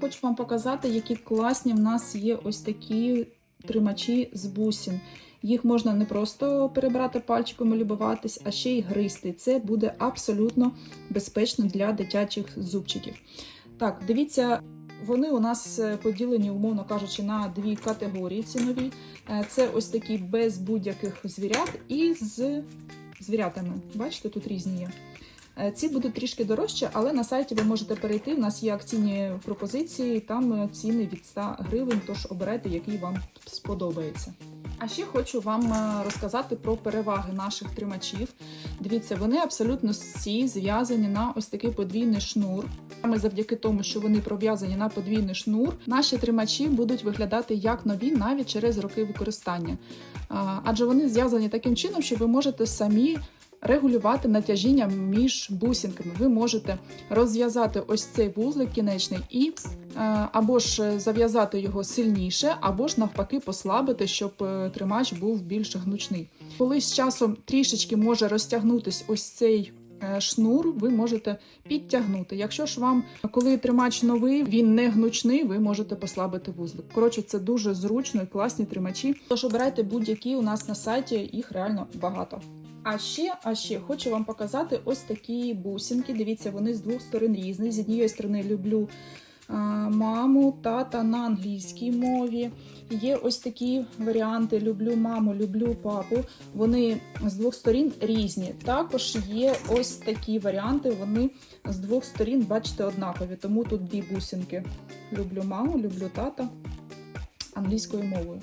Хочу вам показати, які класні в нас є ось такі тримачі з бусин. Їх можна не просто перебрати пальчиком і любуватись, а ще й гризти. Це буде абсолютно безпечно для дитячих зубчиків. Так, дивіться, вони у нас е, поділені, умовно кажучи, на дві категорії цінові. Е, Це ось такі без будь-яких звірят і з звірятами. Бачите, тут різні є. Е, Ці будуть трішки дорожче, але на сайті ви можете перейти. У нас є акційні пропозиції, там е, ціни від 100 гривень, тож обирайте, який вам сподобається. А ще хочу вам е, розказати про переваги наших тримачів. Дивіться, вони абсолютно всі зв'язані на ось такий подвійний шнур. Саме завдяки тому, що вони пров'язані на подвійний шнур, наші тримачі будуть виглядати як нові навіть через роки використання. Адже вони зв'язані таким чином, що ви можете самі регулювати натяжіння між бусинками. Ви можете розв'язати ось цей вузлик кінечний і е, або ж зав'язати його сильніше, або ж навпаки послабити, щоб е, тримач був більш гнучний. Коли з часом трішечки може розтягнутись ось цей е, шнур, ви можете підтягнути. Якщо ж вам, коли тримач новий, він не гнучний, ви можете послабити вузлик. Коротше, це дуже зручно і класні тримачі. Тож обирайте будь-які у нас на сайті, їх реально багато. А ще, а ще хочу вам показати ось такі бусинки. Дивіться, вони з двох сторон різні. З однієї сторони люблю маму, тата на англійській мові. Є ось такі варіанти: люблю маму, люблю папу. Вони з двох сторін різні. Також є ось такі варіанти. Вони з двох сторін, бачите, однакові. Тому тут дві бусинки. Люблю маму, люблю тата англійською мовою.